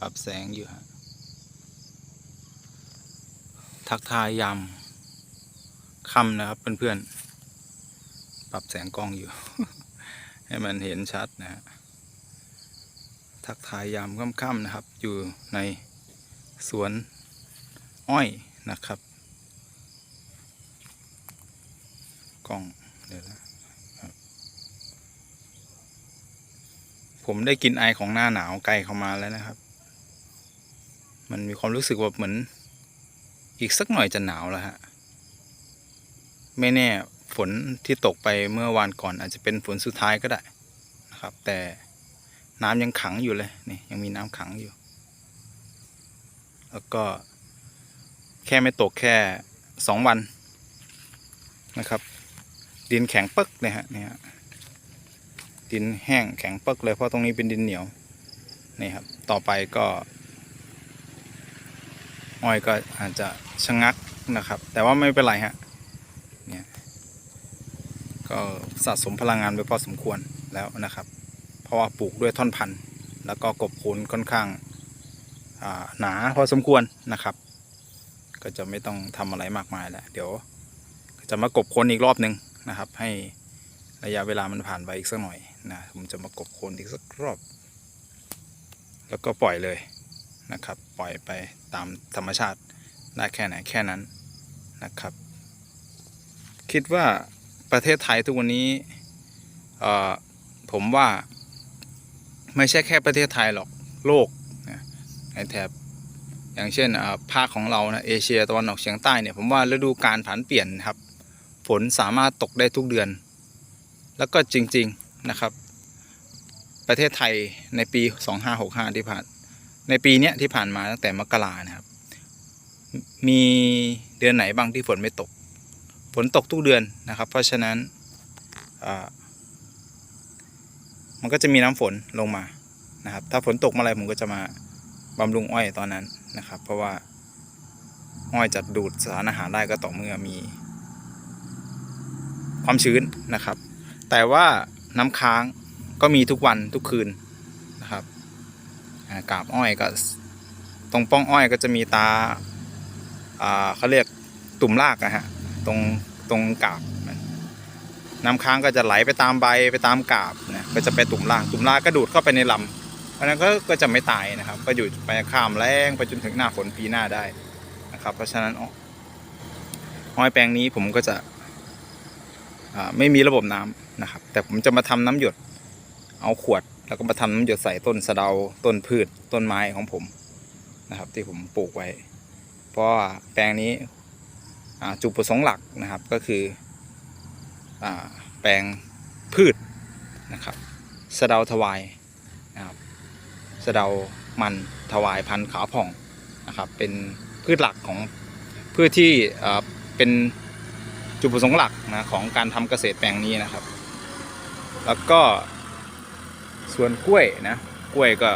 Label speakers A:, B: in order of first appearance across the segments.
A: ปรับแสงอยู่ฮะทักทายยามค่ำนะครับ เพื่อนๆ ปรับแสงกล้องอยู่ ให้มันเห็นชัดนะฮะทักทายยามค่ำๆนะครับ อยู่ในสวนอ้อยนะครับ กล้องเดี๋ยวนะครับ ผมได้กินไอของหน้าหนาวไกลเข้ามาแล้วนะครับ มันมีความรู้สึกว่าเหมือน อีกสักหน่อยจะหนาวแล้วฮะ ไม่แน่ฝนที่ตกไปเมื่อวานก่อน อาจจะเป็นฝนสุดท้ายก็ได้นะครับ แต่น้ำยังขังอยู่เลยนี่ยังมีน้ำขังอยู่ แล้วก็แค่ไม่ตกแค่สองวันนะครับ ดินแข็งปึ๊กเลยฮะเนี่ยฮะ ดินแห้งแข็งปึกเลยเพราะตรงนี้เป็นดินเหนียวนี่ครับต่อไปก็อ้อยก็อาจจะชะงักนะครับ แต่ว่าไม่เป็นไรฮะเนี่ยก็สะสมพลังงานไปพอสมควรแล้วนะครับ เพราะว่าปลูกด้วยท่อนพันธุ์แล้วก็กบโคนค่อนข้างาหนาพอสมควรนะครับ ก็จะไม่ต้องทำอะไรมากมายแล้วเดี๋ยวจะมากบโคนอีกรอบหนึ่งนะครับ ให้ ระยะเวลามันผ่านไปอีกสักหน่อยนะผมจะมากบโคนอีกสักรอบ แล้วก็ปล่อยเลยนะครับ ปล่อยไปตามธรรมชาติได้แค่ไหนแค่นั้นนะครับ คิดว่าประเทศไทยทุกวันนี้เออผมว่าไม่ใช่แค่ประเทศไทยหรอกโลกนะในแถบอย่างเช่นภาคของเรานะเอเชียตะวันออกเฉียงใต้เนี่ยผมว่าฤดูการผันเปลี่ยนครับ ฝนสามารถตกได้ทุกเดือน แล้วก็จริง ๆนะครับ ประเทศไทยในปี 2565 ที่ผ่าน ในปีเนี้ยที่ผ่านมาตั้งแต่มกรานะครับ มีเดือนไหนบ้างที่ฝนไม่ตก ฝนตกทุกเดือนนะครับ เพราะฉะนั้นมันก็จะมีน้ำฝนลงมานะครับ ถ้าฝนตกเมื่อไรผมก็จะมาบำรุงอ้อยตอนนั้นนะครับ เพราะว่าอ้อยจะดูดสารอาหารได้ก็ต่อเมื่อมีความชื้นนะครับ แต่ว่าน้ำค้างก็มีทุกวันทุกคืนนะครับกาบอ้อยก็ตรงป้องอ้อยก็จะมีตาเขาเรียกตุ่มรากอะฮะตรงตรงกาบนน้ำค้างก็จะไหลไปตามใบไปตามกาบนะก็จะไปตุ่มรากตุ่มรากก็ดูดเข้าไปในลำเพราะนั้นก็ก็จะไม่ตายนะครับ ก็อยู่ไปข้ามแรงไปจนถึงหน้าฝนปีหน้าได้นะครับ เพราะฉะนั้นอ้อยแปลงนี้ผมก็จะไม่มีระบบน้ำ นะครับ แต่ผมจะมาทำน้ำหยดเอาขวด แล้วก็มาทำน้ำหยดใส่ต้นสะเดาต้นพืชต้นไม้ของผมนะครับ ที่ผมปลูกไว้ เพราะแปลงนี้จุดประสงค์หลักนะครับก็คืออแปลงพืชนะครับสะเดาถวายนะครับสะเดามันถวายพันธุ์ขาวผ่องนะครับเป็นพืชหลักของพืชที่เป็นจุดประสงค์หลักนะของการทำเกษตรแปลงนี้นะครับ แล้วก็ส่วนกล้วยนะกล้วยก็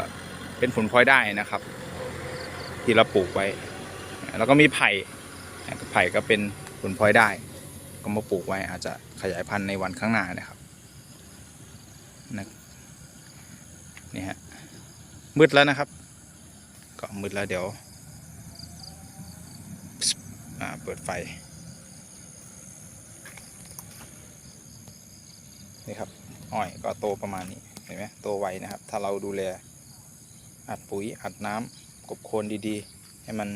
A: เป็นผลพลอยได้นะครับ ที่เราปลูกไว้ แล้วก็มีไผ่ไผ่ก็เป็นผลพลอยได้ ก็มาปลูกไว้อาจจะขยายพันธุ์ในวันข้างหน้านะครับนะนี่ฮะมืดแล้วนะครับ ก็มืดแล้วเดี๋ยวเปิดไฟ นี่ครับ อ้อยก็โตประมาณนี้เห็นไหมโตไวนะครับ ถ้าเราดูแลอัดปุ๋ยอัดน้ำกบโคนดีๆ ให้มัน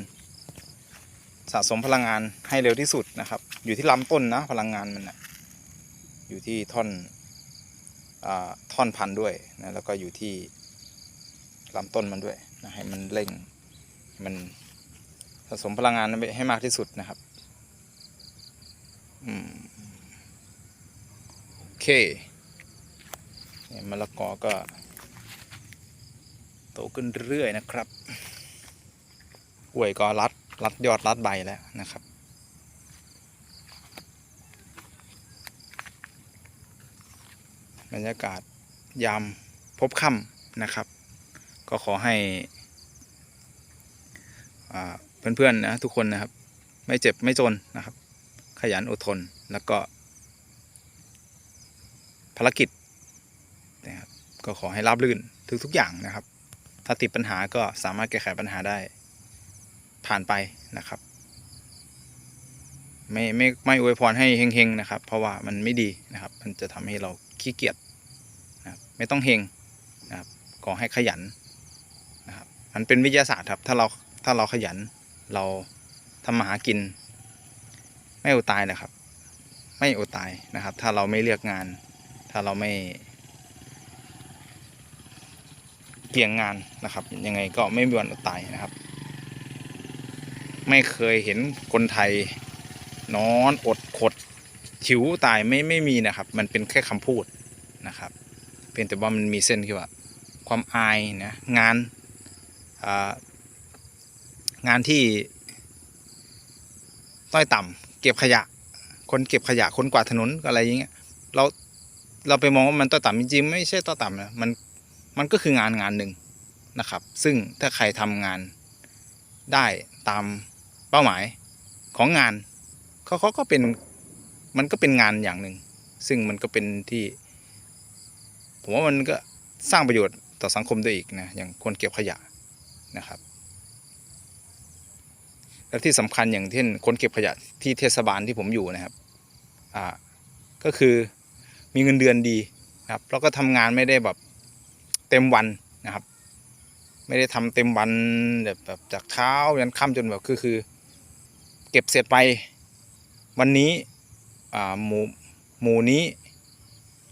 A: สะสมพลังงานให้เร็วที่สุดนะครับ อยู่ที่ลำต้นนะพลังงานมันนะอยู่ที่ท่อนอท่อนพันด้วยนะแล้วก็อยู่ที่ลำต้นมันด้วยนะให้มันเร่งมันสะสมพลังงานให้มากที่สุดนะครับอืมโอเค มะละกอก็โตขึ้นเรื่อยๆนะครับกล้วยก็รัดรัดยอดรัดใบแล้วนะครับ บรรยากาศยามพบค่ำนะครับ ก็ขอให้เพื่อนๆนะทุกคนนะครับ ไม่เจ็บไม่จนนะครับ ขยันอดทนแล้วก็ภารกิจ นะครับ ก็ขอให้ราบรื่นทุกๆอย่างนะครับ ถ้าติดปัญหาก็สามารถแก้ไขปัญหาได้ผ่านไปนะครับ ไม่ไม่ไม่อวยพรให้เฮงๆนะครับ เพราะว่ามันไม่ดีนะครับ มันจะทำให้เราขี้เกียจนะครับไม่ต้องเฮงนะครับขอให้ขยันนะครับ มันเป็นวิทยาศาสตร์ครับ ถ้าเราถ้าเราขยันเราทำมาหากิน ไม่อดตายนะครับ ไม่อดตายนะครับ ถ้าเราไม่เลือกงาน ถ้าเราไม่ เกี่ยงงานนะครับ ยังไงก็ไม่มีวันตายนะครับ ไม่เคยเห็นคนไทยนอนอดขดหิวตายไม่ไม่มีนะครับ มันเป็นแค่คำพูดนะครับ เพียงแต่ว่ามันมีเส้นที่ว่า ความอายนะงานงานที่ต้อยต่ำเก็บขยะ คนเก็บขยะคนกวาดถนนอะไรอย่างเงี้ยเราเราไปมองว่ามันต้อยต่ำจริงๆไม่ใช่ต้อยต่ำนะมัน มันก็คืองานงานหนึ่งนะครับ ซึ่งถ้าใครทำงานได้ตามเป้าหมายของงานเขาเขาก็เป็นมันก็เป็นงานอย่างหนึ่ง ซึ่งมันก็เป็นที่ ผมว่ามันก็สร้างประโยชน์ต่อสังคมด้วยอีกนะอย่างคนเก็บขยะนะครับ และที่สำคัญอย่างเช่นคนเก็บขยะที่เทศบาลที่ผมอยู่นะครับอ่าก็คือมีเงินเดือนดีนะครับแล้วก็ทำงานไม่ได้แบบ เต็มวันนะครับ ไม่ได้ทำเต็มวันแบบแบบจากเช้ายันค่ำจนแบบคือคือ เก็บเสร็จไปวันนี้หมู่หมูนี้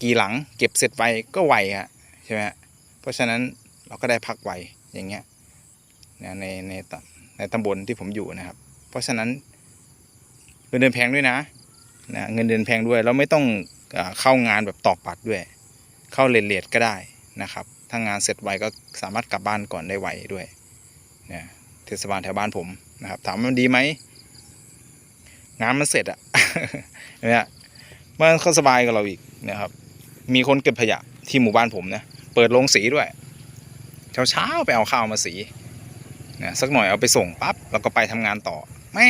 A: กี่หลังเก็บเสร็จไปก็ไวฮะใช่ไหมเพราะฉะนั้นเราก็ได้พักไวอย่างเงี้ยในในตในตำบลที่ผมอยู่นะครับ เพราะฉะนั้นเงินเดือนแพงด้วยนะนะเงินเดือนแพงด้วยแล้วไม่ต้องอเข้างานแบบตอกบัตรด้วย เข้าเลทเลทก็ได้นะครับ ถ้างานเสร็จไวก็สามารถกลับบ้านก่อนได้ไวด้วยเนี่ยเทศบาลแถวบ้านผมนะครับ ถามมันดีไหมงานมันเสร็จอะเนี่ยมันก็สบายกับเราอีกนะครับ มีคนเก็บขยะที่หมู่บ้านผมนะเปิดโรงสีด้วยเช้าเช้าๆไปเอาข้าวมาสีนะสักหน่อยเอาไปส่งปั๊บแล้วก็ไปทำงานต่อแม่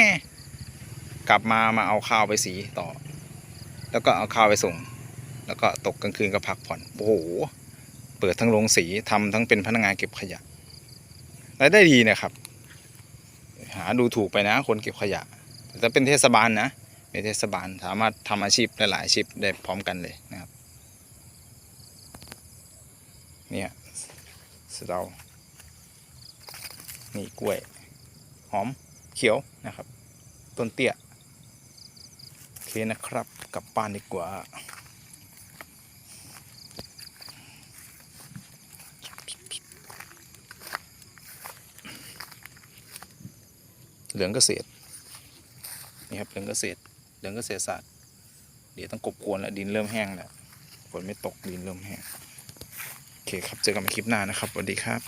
A: กลับมามาเอาข้าวไปสีต่อ แล้วก็เอาข้าวไปส่ง แล้วก็ตกกลางคืนก็พักผ่อนโอ้โห เปิดทั้งโรงสีทำทั้งเป็นพนักงานเก็บขยะรายได้ดีนะครับ หาดูถูกไปนะ คนเก็บขยะแต่เป็นเทศบาลนะเป็นเทศบาลสามารถทำอาชีพหลายๆอาชีพได้พร้อมกันเลยนะครับ เนี่ยสะเดานี่กล้วย หอมเขียวนะครับ ต้นเตี้ย โอเคนะครับ กลับบ้านดีกว่า เหลืองเกษตรนี่ครับเหลืองเกษตรเหลืองเกษตรศาสตร์ เดี๋ยวต้องกบกวนแล้วดินเริ่มแห้งแล้วฝนไม่ตกดินเริ่มแห้งโอเคครับเจอกันในคลิปหน้านะครับสวัสดีครับ